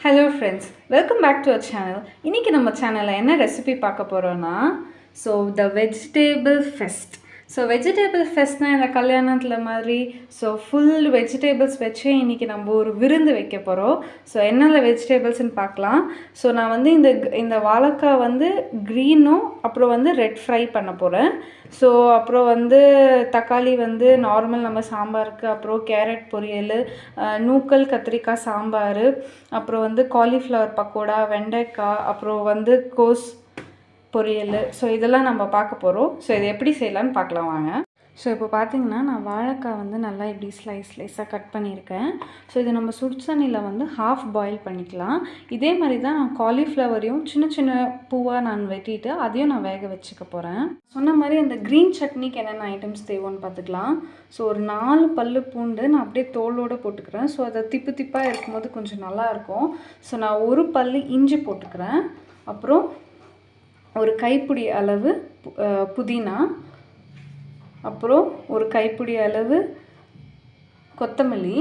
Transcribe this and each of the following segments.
Hello friends welcome back to our channel இன்றைக்கி நம்ம சேனலில் என்ன ரெசிபி பார்க்க போகிறோன்னா so the vegetable fest so vegetable ஃபெஸ்ட்னால் இந்த கல்யாணத்தில் மாதிரி ஸோ ஃபுல் வெஜிடேபிள்ஸ் வச்சே இன்றைக்கி நம்ம ஒரு விருந்து வைக்க போகிறோம் ஸோ என்னென்ன வெஜிடேபிள்ஸ்னு பார்க்கலாம். ஸோ நான் வந்து இந்த இந்த வாழைக்காய் வந்து க்ரீனும் அப்புறம் வந்து ரெட் ஃப்ரை பண்ண போகிறேன் ஸோ அப்புறம் வந்து தக்காளி வந்து நார்மல் நம்ம சாம்பாருக்கு அப்புறம் கேரட் பொரியல் நூக்கல் கத்திரிக்காய் சாம்பார் அப்புறம் வந்து காலிஃப்ளவர் பக்கோடா வெண்டைக்காய் அப்புறம் வந்து கோஸ் பொரியல். ஸோ இதெல்லாம் நம்ம பார்க்க போகிறோம் ஸோ இதை எப்படி செய்யலாம்னு பார்க்கலாம் வாங்க. ஸோ இப்போ பார்த்தீங்கன்னா நான் வாழைக்காய் வந்து நல்லா இப்படி ஸ்லைஸ் ஸ்லைஸாக கட் பண்ணியிருக்கேன். ஸோ இது நம்ம சுடுதண்ணியில் வந்து ஹாஃப் பாயில் பண்ணிக்கலாம். இதே மாதிரி தான் நான் காலிஃப்ளவரையும் சின்ன சின்ன பூவாக நான் வெட்டிட்டு அதையும் நான் வேக வச்சுக்க போகிறேன் சொன்ன மாதிரி அந்த க்ரீன் சட்னிக்கு என்னென்ன ஐட்டம்ஸ் தேவைன்னு பார்த்துக்கலாம். ஸோ ஒரு நாலு பல்லு பூண்டு நான் அப்படியே தோலோடு போட்டுக்கிறேன். ஸோ அதை திப்பு திப்பாக இருக்கும்போது கொஞ்சம் நல்லாயிருக்கும் ஸோ நான் ஒரு பல்லு இஞ்சி போட்டுக்கிறேன். அப்புறம் ஒரு கைப்பிடி அளவு பு- புதினா. அப்புறம் ஒரு கைப்பிடி அளவு கொத்தமல்லி.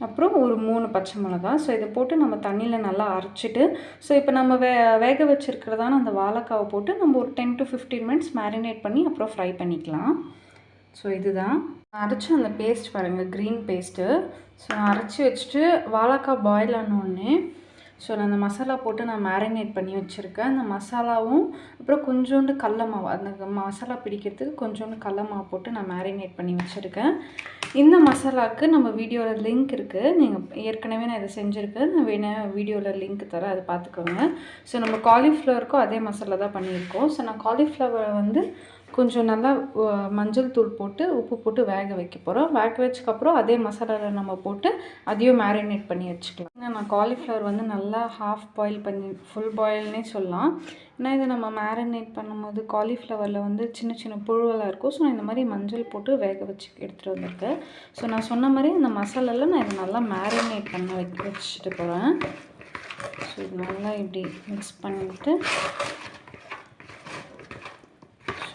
அப்புறம் ஒரு மூணு பச்சை மிளகா. ஸோ இதை போட்டு நம்ம தண்ணியில் நல்லா அரைச்சிட்டு ஸோ இப்போ நம்ம வே வேக வச்சுருக்கிறதான அந்த வாழைக்காவை போட்டு நம்ம ஒரு ten to fifteen minutes marinate பண்ணி அப்புறம் ஃப்ரை பண்ணிக்கலாம். ஸோ இதுதான். அரைச்ச அந்த பேஸ்ட் பாருங்கள் க்ரீன் பேஸ்ட்டு ஸோ அரைச்சி வச்சுட்டு வாழைக்காய் பாயில் ஆனோடனே ஸோ நான் அந்த மசாலா போட்டு நான் மேரினேட் பண்ணி வச்சுருக்கேன். அந்த மசாலாவும் அப்புறம் கொஞ்சோண்டு கடல மாவு அந்த மசாலா பிடிக்கிறதுக்கு கொஞ்சோண்டு கடல மாவு போட்டு நான் மேரினேட் பண்ணி வச்சுருக்கேன். இந்த மசாலாவுக்கு நம்ம வீடியோவில் லிங்க் இருக்குது நீங்கள் ஏற்கனவே நான் இதை செஞ்சுருக்கேன். நான் வேணும் வீடியோவில் லிங்க் தரேன். அதை பார்த்துக்கோங்க. ஸோ நம்ம காலிஃப்ளவருக்கும் அதே மசாலா தான் பண்ணியிருக்கோம். ஸோ நான் காலிஃப்ளவரை வந்து கொஞ்சம் நல்லா மஞ்சள் தூள் போட்டு உப்பு போட்டு வேக வைக்க போகிறோம் வேக வச்சக்கப்புறம் அதே மசாலாவில் நம்ம போட்டு அதையும் மேரினேட் பண்ணி வச்சுக்கலாம். ஏன்னா நான் காலிஃப்ளவர் வந்து நல்லா ஹாஃப் பாயில் பண்ணி ஃபுல் பாயில்னே சொல்லலாம். ஏன்னா இதை நம்ம மேரினேட் பண்ணும்போது காலிஃப்ளவரில் வந்து சின்ன சின்ன புழுவெல்லாம் இருக்கும். ஸோ நான் இந்த மாதிரி மஞ்சள் போட்டு வேக வச்சு எடுத்துகிட்டு வந்திருக்கேன். ஸோ நான் சொன்ன மாதிரி இந்த மசாலாவில் நான் இதை நல்லா மேரினேட் பண்ண வைக்க வச்சுட்டு போகிறேன் ஸோ இது நல்லா இப்படி மிக்ஸ் பண்ணிவிட்டு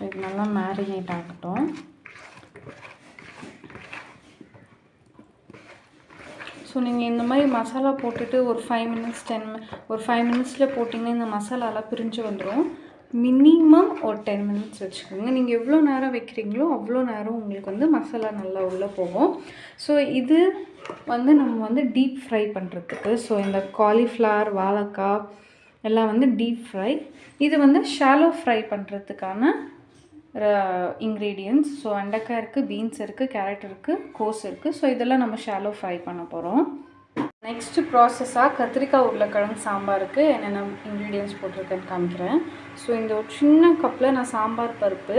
இது நல்லா மேரினேட் ஆகட்டும். ஸோ நீங்கள் இந்த மாதிரி மசாலா போட்டுட்டு ஒரு ஃபைவ் மினிட்ஸ் டென் ஒரு ஃபைவ் மினிட்ஸில் போட்டிங்கன்னா இந்த மசாலாலாம் பிரிஞ்சு வந்துடும் மினிமம் ஒரு டென் மினிட்ஸ் வச்சுக்கோங்க. நீங்கள் எவ்வளோ நேரம் வைக்கிறீங்களோ அவ்வளோ நேரம் உங்களுக்கு வந்து மசாலா நல்லா உள்ளே போகும். ஸோ இது வந்து நம்ம வந்து டீப் ஃப்ரை பண்ணுறதுக்கு ஸோ இந்த காலிஃப்ளவர் வாழைக்காய் எல்லாம் வந்து டீப் ஃப்ரை இது வந்து ஷாலோ ஃப்ரை பண்ணுறதுக்கான இன்க்ரீடியன்ட்ஸ் ஸோ வெண்டைக்காய் இருக்குது பீன்ஸ் இருக்குது கேரட் இருக்குது கோஸ் இருக்குது ஸோ இதெல்லாம் நம்ம ஷாலோ ஃப்ரை பண்ண போகிறோம் நெக்ஸ்ட்டு ப்ராசஸாக கத்திரிக்காய் உருளைக்கிழங்கு சாம்பாருக்கு என்னென்ன இன்க்ரீடியன்ஸ் போட்டிருக்கேன்னு காமிக்கிறேன். ஸோ இந்த ஒரு சின்ன கப்பில் நான் சாம்பார் பருப்பு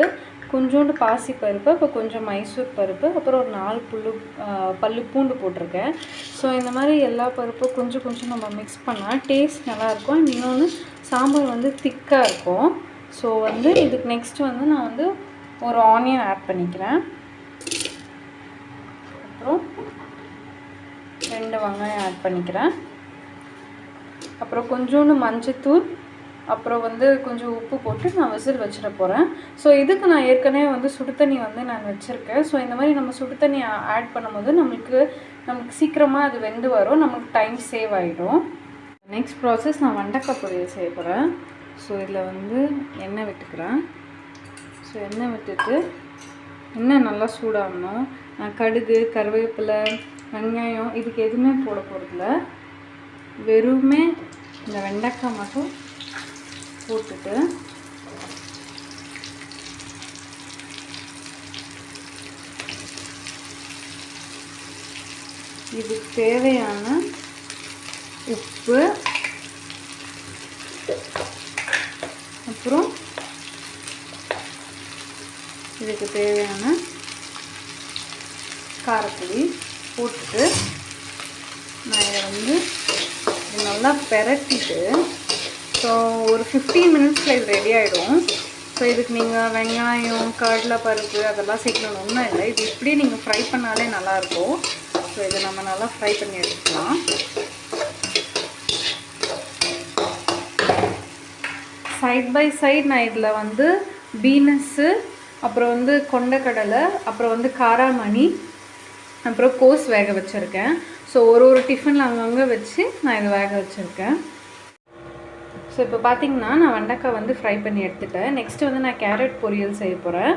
கொஞ்சோண்டு பாசி பருப்பு அப்புறம் கொஞ்சம் மைசூர் பருப்பு அப்புறம் ஒரு நாலு புல்லு பல்லு பூண்டு போட்டிருக்கேன். ஸோ இந்த மாதிரி எல்லா பருப்பும் கொஞ்சம் கொஞ்சம் நம்ம மிக்ஸ் பண்ணால் டேஸ்ட் நல்லாயிருக்கும் அண்ட் இன்னொன்று சாம்பார் வந்து திக்காக இருக்கும். ஸோ வந்து இதுக்கு நெக்ஸ்ட் வந்து நான் வந்து ஒரு ஆனியன் ஆட் பண்ணிக்கிறேன். அப்புறம் ரெண்டு வெங்காயம் ஆட் பண்ணிக்கிறேன். அப்புறம் கொஞ்சோண்டு மஞ்சத்தூள் அப்புறம் வந்து கொஞ்சம் உப்பு போட்டு நான் விசில் வச்சிட போகிறேன் ஸோ இதுக்கு நான் ஏற்கனவே வந்து சுடு தண்ணி வந்து நான் வச்சுருக்கேன். ஸோ இந்த மாதிரி நம்ம சுடு தண்ணி ஆட் பண்ணும்போது நம்மளுக்கு நமக்கு சீக்கிரமாக அது வெந்து வரும். நமக்கு டைம் சேவ் ஆகிடும் நெக்ஸ்ட் ப்ராசஸ் நான் வெண்டைக்காய் பொரியல் செய்ய போகிறேன் ஸோ இதில் வந்து எண்ணெய் விட்டுக்கிறேன். ஸோ எண்ணெய் விட்டுட்டு எண்ணெய் நல்லா சூடாகணும். நான் கடுகு கருவேப்பிலை வெங்காயம் இதுக்கு எதுவுமே போட போகிறதில்ல வெறுமே இந்த வெண்டைக்காய் மட்டும் போட்டுட்டு இதுக்கு தேவையான உப்பு அப்புறம் இதுக்கு தேவையான காரப்புளி போட்டுட்டு நான் இதை வந்து நல்லா பெரட்டிட்டு ஸோ ஒரு ஃபிஃப்டீன் மினிட்ஸில் இது ரெடி ஆகிடும் ஸோ இதுக்கு நீங்கள் வெங்காயம் கடலை பருப்பு அதெல்லாம் சேர்க்கணும் ஒன்றும் இல்லை. இது இப்படி நீங்கள் ஃப்ரை பண்ணாலே நல்லாயிருக்கும் ஸோ இதை நம்ம நல்லா ஃப்ரை பண்ணி எடுத்துக்கலாம். சைட் பை சைட் நான் இதில் வந்து பீனஸ்ஸு அப்புறம் வந்து கொண்டக்கடலை அப்புறம் வந்து காராமணி அப்புறம் கோஸ் வேக வச்சுருக்கேன். ஸோ ஒரு ஒரு டிஃபனில் அங்கங்கே வச்சு நான் இதை வேக வச்சுருக்கேன். ஸோ இப்போ பார்த்தீங்கன்னா நான் வெண்டைக்காய் வந்து ஃப்ரை பண்ணி எடுத்துட்டேன். நெக்ஸ்ட்டு வந்து நான் கேரட் பொரியல் செய்ய போகிறேன்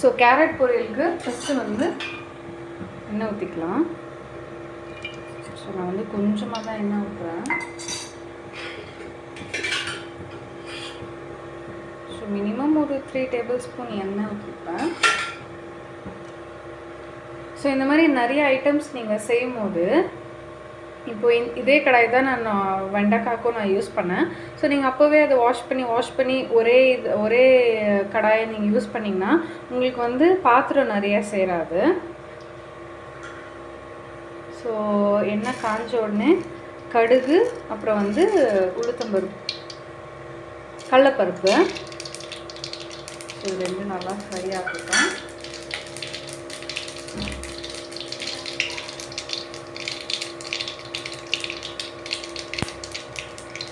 ஸோ கேரட் பொரியலுக்கு ஃபஸ்ட்டு வந்து எண்ணெய் ஊற்றிக்கலாம் ஸோ நான் வந்து கொஞ்சமாக தான் எண்ணெய் ஊற்றுறேன் மினிமம் ஒரு த்ரீ டேபிள் ஸ்பூன் எண்ணெய் ஊற்றிப்பேன் ஸோ இந்த மாதிரி நிறைய ஐட்டம்ஸ் நீங்கள் செய்யும் போது இப்போ இதே கடாய் தான் நான் நான் வெண்டைக்காய்க்கும் நான் யூஸ் பண்ணேன். ஸோ நீங்கள் அப்போவே அதை வாஷ் பண்ணி வாஷ் பண்ணி ஒரே இது ஒரே கடாயை நீங்கள் யூஸ் பண்ணிங்கன்னா உங்களுக்கு வந்து பாத்திரம் நிறைய சேராது. ஸோ எண்ணெய் காஞ்ச உடனே கடுகு அப்புறம் வந்து உளுத்தம்பருப்பு கடலப்பருப்பு இது ரெண்டும் நல்லா ஃப்ரை ஆகட்டும்.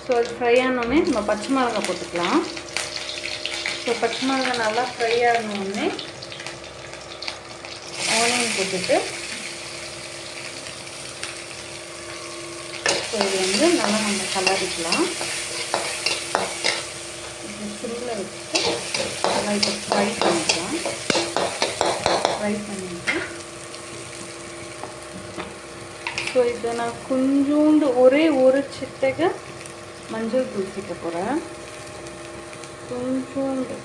ஸோ அது ஃப்ரை ஆனோடனே நம்ம பச்சை மிளகாய் போட்டுக்கலாம். ஸோ பச்சை மிளகாய் நல்லா ஃப்ரை ஆனோடனே ஆனியன் போட்டுட்டு ஸோ இது வந்து நல்லா நம்ம கலரிக்கலாம் சிம்மில் வச்சுட்டு ஃப்ரை ஃப்ரை பண்ணிக்கலாம். ஃப்ரை பண்ணிட்டு ஸோ இதை நான் கொஞ்சோண்டு ஒரே ஒரு சிட்டகை மஞ்சள் தூள் சேர்க்க போகிறேன் கொஞ்சோண்டு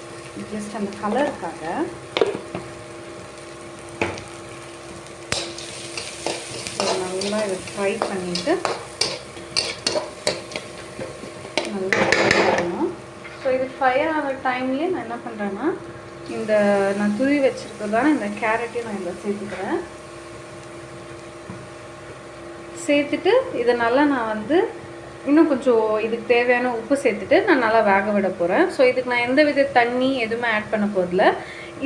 ஜஸ்ட் அந்த கலருக்காக ஸோ நல்லா இதை ஃப்ரை பண்ணிவிட்டு நல்லா ஃப்ரை ஆகணும் ஃபயர் ஆகிற டைம்லேயே நான் என்ன பண்ணுறேன்னா இந்த நான் துருவி வச்சுருக்கிறதான இந்த கேரட்டையும் நான் இதில் சேர்த்துக்கிறேன். சேர்த்துட்டு இதை நல்லா நான் வந்து இன்னும் கொஞ்சம் இதுக்கு தேவையான உப்பு சேர்த்துட்டு நான் நல்லா வேக விட போகிறேன் ஸோ இதுக்கு நான் எந்த வித தண்ணி எதுவுமே ஆட் பண்ண போதில்ல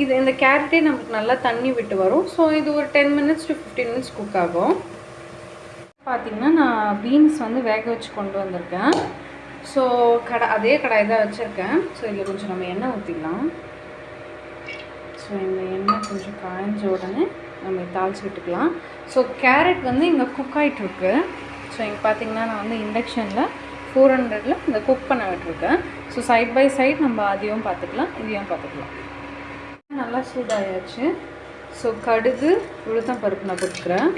இது இந்த கேரட்டே நமக்கு நல்லா தண்ணி விட்டு வரும். ஸோ இது ஒரு ten minutes to fifteen minutes cook ஆகும். பார்த்தீங்கன்னா நான் பீன்ஸ் வந்து வேக வச்சு கொண்டு வந்திருக்கேன். ஸோ கடை அதே கடாய் தான் வச்சுருக்கேன். ஸோ இதில் கொஞ்சம் நம்ம எண்ணெய் ஊற்றிக்கலாம் ஸோ இந்த எண்ணெய் கொஞ்சம் காய்ஞ்ச உடனே நம்ம தாளிச்சு விட்டுக்கலாம். ஸோ கேரட் வந்து இங்கே குக் ஆகிட்டுருக்கு ஸோ இங்கே பார்த்தீங்கன்னா நான் வந்து இண்டக்ஷனில் ஃபோர் ஹண்ட்ரடில் இந்த குக் பண்ண விட்டுருக்கேன். ஸோ சைட் பை சைட் நம்ம அதையும் பார்த்துக்கலாம் இதையும் பார்த்துக்கலாம் நல்லா சூடாயாச்சு. ஸோ கடுகு உளுத்தம் பருப்பு நான் கொடுக்குறேன்.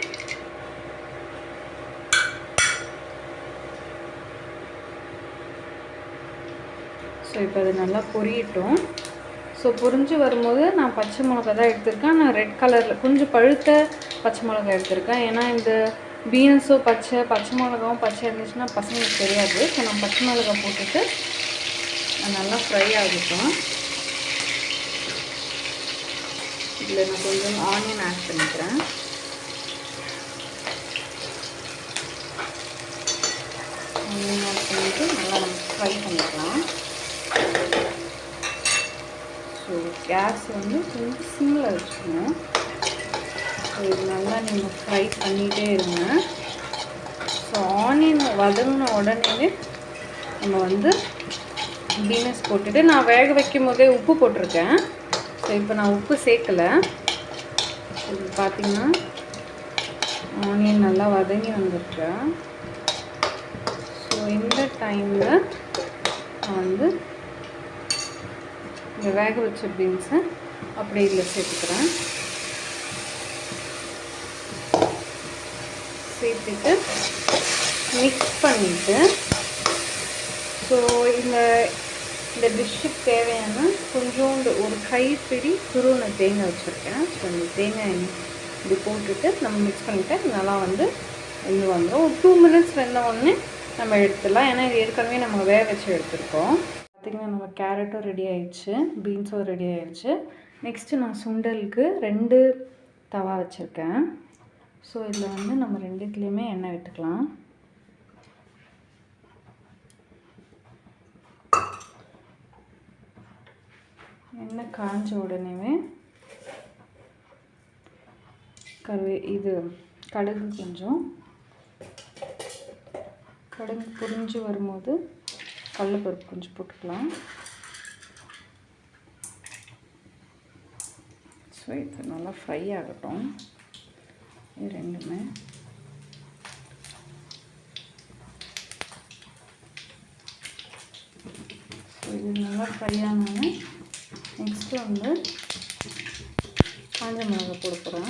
ஸோ இப்போ அது நல்லா பொரியட்டும். ஸோ பொரிஞ்சு வரும்போது நான் பச்சை மிளகா தான் எடுத்திருக்கேன். நான் ரெட் கலரில் கொஞ்சம் பழுத்த பச்சை மிளகா எடுத்திருக்கேன். ஏன்னா இந்த பீன்ஸும் பச்சை பச்சை மிளகாவும் பச்சை இருந்துச்சுன்னா பசங்களுக்கு தெரியாது. ஸோ நான் பச்சை மிளகா போட்டுட்டு நல்லா ஃப்ரை ஆகட்டும். இதில் நான் கொஞ்சம் ஆனியன் ஆட் பண்ணிக்கிறேன். ஆனியன் ஆட் பண்ணிவிட்டு நல்லா நம்ம ஃப்ரை பண்ணிக்கலாம் ஸோ கேஸ் வந்து கொஞ்சம் சிம்மில் வச்சுக்கணும். இது நல்லா நீங்கள் ஃப்ரை பண்ணிகிட்டே இருங்க. ஸோ ஆனியன் வதங்கின உடனே நம்ம வந்து பீனஸ் போட்டுட்டு நான் வேக வைக்கும் போதே உப்பு போட்டிருக்கேன். ஸோ இப்போ நான் உப்பு சேர்க்கலை. இது பார்த்தீங்கன்னா ஆனியன் நல்லா வதங்கி வந்திருக்கேன் ஸோ இந்த டைமில் நான் வந்து வேக வச்ச பீன்ஸை அப்படியே இதில் சேர்த்துக்கிறேன். சேர்த்துட்டு மிக்ஸ் பண்ணிவிட்டு ஸோ இந்த இந்த டிஷ்ஷுக்கு தேவையான கொஞ்சோண்டு ஒரு கைப்பிடி துருவன தேங்காய் வச்சுருக்கேன். ஸோ இந்த தேங்காய் இது போட்டுட்டு நம்ம மிக்ஸ் பண்ணிவிட்டு நல்லா வந்து வெந்து வந்துடும் ஒரு டூ மினிட்ஸ் வெந்த உடனே நம்ம எடுத்துடலாம். ஏன்னா இது ஏற்கனவே நம்ம வேக வச்சு எடுத்துருக்கோம். பார்த்திங்கன்னா நம்ம கேரட்டும் ரெடி ஆயிடுச்சு பீன்ஸும் ரெடி ஆயிடுச்சு. நெக்ஸ்ட்டு நான் சுண்டலுக்கு ரெண்டு தவா வச்சுருக்கேன். ஸோ இதில் வந்து நம்ம ரெண்டுத்துலேயுமே எண்ணெய் விட்டுக்கலாம். எண்ணெய் காஞ்ச உடனேவே கருவே இது கடுகு கொஞ்சம். கடுகு புரிஞ்சு வரும்போது கடலப்பருப்பு கொஞ்சம் போட்டுக்கலாம். ஸோ இது நல்லா ஃப்ரை ஆகட்டும். இது ரெண்டுமே. ஸோ இது நல்லா ஃப்ரை ஆனோடனே நெக்ஸ்ட்டு வந்து காஞ்ச மிளகா போட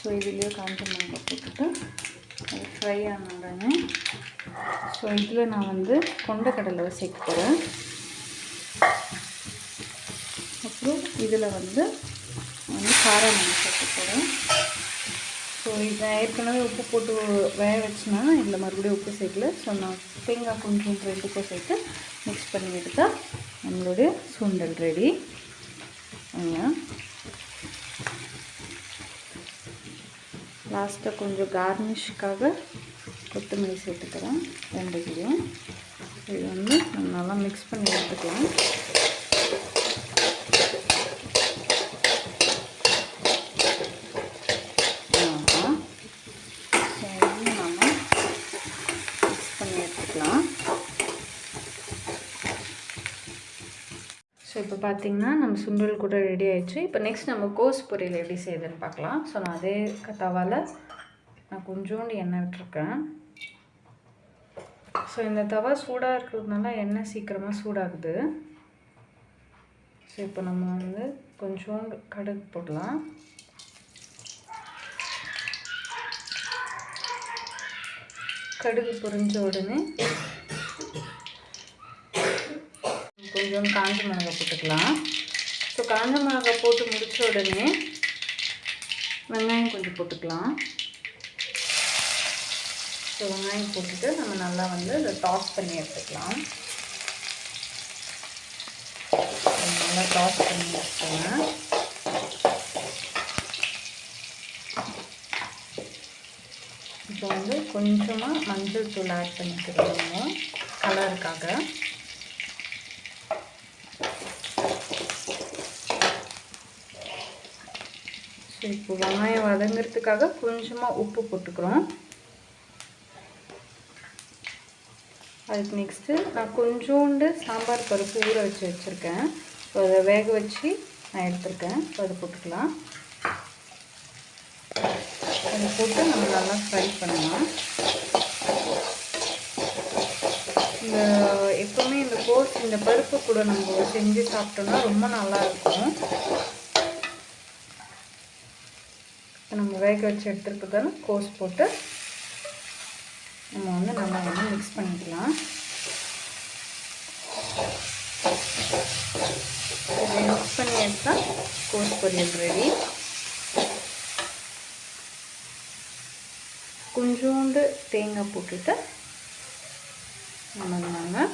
ஸோ இதுலேயே காஞ்ச மிளகா போட்டுட்டு ஃப்ரை ஆன உடனே ஸோ இதில் நான் வந்து கொண்டக்கடலை சேர்க்க போகிறேன் அப்புறம் இதில் வந்து வந்து காரம் நான் சேர்க்க போகிறேன் ஸோ இதை ஏற்கனவே உப்பு போட்டு வேக வச்சுனா இதில் மறுபடியும் உப்பு சேர்க்கல. ஸோ நான் தேங்காய் கொஞ்சம் ரெண்டுக்கும் சேர்த்து மிக்ஸ் பண்ணி எடுத்தால் நம்மளுடைய சுண்டல் ரெடி லாஸ்ட்டாக கொஞ்சம் கார்னிஷ்க்காக கொத்தமல்லி சேர்த்துக்கிறேன் ரெண்டு கிலோ. இது வந்து நல்லா மிக்ஸ் பண்ணி எடுத்துக்கலாம் ஆமாம். சரி, நாம mix பண்ணி எடுத்துக்கலாம் ஸோ இப்போ பார்த்திங்கன்னா நம்ம சுண்டல் கூட ரெடி ஆயிடுச்சு. இப்போ நெக்ஸ்ட் நம்ம கோஸ் பொரியல் எப்படி செய்யுதுன்னு பார்க்கலாம். ஸோ நான் அதே தவால நான் கொஞ்சோண்டு எண்ணெய் விட்டுருக்கேன். ஸோ இந்த தவா சூடாக இருக்கிறதுனால எண்ணெய் சீக்கிரமாக சூடாகுது. ஸோ இப்போ நம்ம வந்து கொஞ்சோண்டு கடுகு போடலாம். கடுகு பொரிஞ்ச உடனே கொஞ்சம் காஞ்ச மிளகாய் போட்டுக்கலாம். ஸோ காஞ்ச மிளகாய் போட்டு முடித்த உடனே வெங்காயம் கொஞ்சம் போட்டுக்கலாம். ஸோ வெங்காயம் போட்டுட்டு நம்ம நல்லா வந்து இதை டாஸ் பண்ணி எடுத்துக்கலாம். நல்லா டாஸ் பண்ணி எடுத்துக்கோங்க இப்போ வந்து கொஞ்சமாக மஞ்சள் தூள் ஆட் பண்ணிக்கிறோம். கலருக்காக இப்போ வெங்காயம் வதங்கிறதுக்காக கொஞ்சமாக உப்பு போட்டுக்கிறோம். அதுக்கு நெக்ஸ்ட்டு நான் கொஞ்சோண்டு சாம்பார் பருப்பு ஊற வச்சு வச்சுருக்கேன். ஸோ அதை வேக வச்சு நான் எடுத்திருக்கேன். ஸோ அதை போட்டுக்கலாம். அதை போட்டு நம்ம நல்லா ஃப்ரை பண்ணலாம். இந்த எப்போவுமே இந்த கோர்ஸ் இந்த பருப்பு கூட நம்ம செஞ்சு சாப்பிட்டோம்னா ரொம்ப நல்லா இருக்கும் நம்ம வேக வச்சு எடுத்துருக்கதான கோஸ் போட்டு நம்ம வந்து நல்லா வந்து மிக்ஸ் பண்ணிக்கலாம். இதை மிக்ஸ் பண்ணி எடுத்தால் கோஸ் பொரியல் ரெடி கொஞ்சோண்டு தேங்காய் போட்டுட்டு நம்ம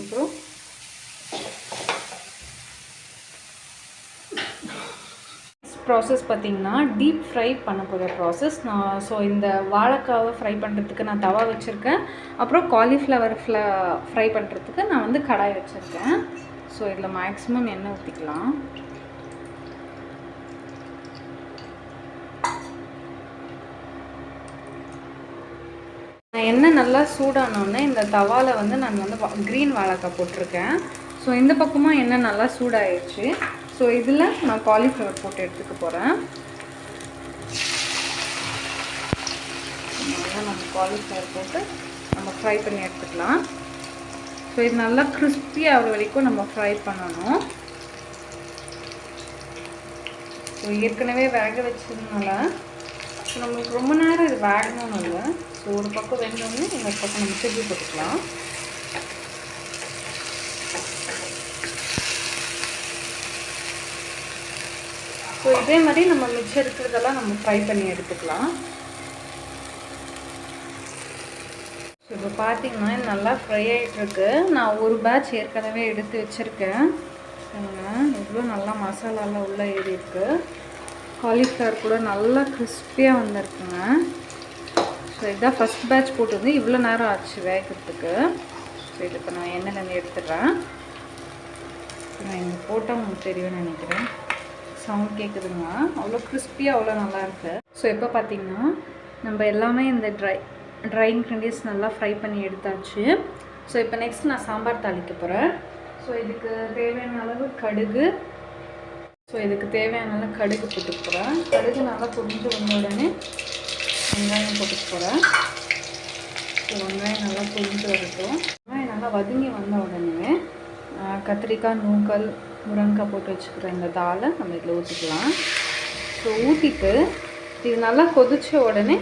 அப்புறம் ப்ராசஸ் பார்த்திங்கன்னா டீப் ஃப்ரை பண்ண போகிற ப்ராசஸ் நான் ஸோ இந்த வாழைக்காவை ஃப்ரை பண்ணுறதுக்கு நான் தவா வச்சுருக்கேன். அப்புறம் காலிஃப்ளவர் ஃப்ள ஃப்ரை பண்ணுறதுக்கு நான் வந்து கடாய் வச்சுருக்கேன். ஸோ இதில் மேக்ஸிமம் எண்ணெய் ஊற்றிக்கலாம் எண்ணெய் நல்லா சூடானோடனே இந்த தவாவில் வந்து நான் வந்து க்ரீன் வாழைக்காய் போட்டிருக்கேன். ஸோ இந்த பக்கமாக எண்ணெய் நல்லா சூடாயிடுச்சு ஸோ இதில் நான் காலிஃப்ளவர் போட்டு எடுத்துக்க போகிறேன் நல்லா நம்ம காலிஃப்ளவர் போட்டு நம்ம ஃப்ரை பண்ணி எடுத்துக்கலாம். ஸோ இது நல்லா crispy ஆகிற வரைக்கும் நம்ம ஃப்ரை பண்ணணும். ஸோ ஏற்கனவே வேக வச்சதுனால ஸோ நம்மளுக்கு ரொம்ப நேரம் இது வேகணும்னு இல்லை. ஸோ ஒரு பக்கம் வெந்தோடனே இன்னொரு பக்கம் நம்ம திருப்பி போட்டுக்கலாம். ஸோ இதே மாதிரி நம்ம மிச்சம் இருக்கிறதெல்லாம் நம்ம ஃப்ரை பண்ணி எடுத்துக்கலாம். ஸோ இப்போ பார்த்தீங்கன்னா நல்லா ஃப்ரை ஆகிட்டுருக்கு நான் ஒரு பேட்ச் ஏற்கனவே எடுத்து வச்சுருக்கேன். இவ்வளோ நல்லா மசாலாலாம் உள்ளே ஏறி இருக்கு காலிஃப்ளவர் கூட நல்லா கிறிஸ்பியாக வந்திருக்குங்க. ஸோ இதுதான் ஃபஸ்ட் பேட்ச் போட்டு வந்து இவ்வளோ நேரம் ஆச்சு வேகிறதுக்கு. ஸோ இது இப்போ நான் எண்ணெயிலேருந்து எடுத்துடுறேன். நான் இங்கே போட்டால் உங்களுக்கு தெரியும்னு நினைக்கிறேன். சவுண்ட் கேட்குதுங்க அவ்வளோ கிறிஸ்பியாக அவ்வளோ நல்லாயிருக்கு ஸோ இப்போ பார்த்தீங்கன்னா நம்ம எல்லாமே இந்த ட்ரை ட்ரை இன்க்ரீடியன்ஸ் நல்லா ஃப்ரை பண்ணி எடுத்தாச்சு. ஸோ இப்போ நெக்ஸ்ட் நான் சாம்பார் தாளிக்க போகிறேன் ஸோ இதுக்கு தேவையான அளவு கடுகு. ஸோ இதுக்கு தேவையான அளவு கடுகு போட்டுக்க போகிறேன் கடுகு நல்லா பொரிஞ்சு வந்த உடனே வெங்காயம் போட்டுக்க போகிறேன் ஸோ வெங்காயம் நல்லா பொரிஞ்சு வரட்டும். வெங்காயம் நல்லா வதங்கி வந்த உடனே கத்திரிக்காய் நூக்கல் முருங்கைக்காய் போட்டு வச்சுக்கிற இந்த தாலை நம்ம இதில் ஊற்றிக்கலாம். ஸோ ஊற்றிட்டு இது நல்லா கொதித்த உடனே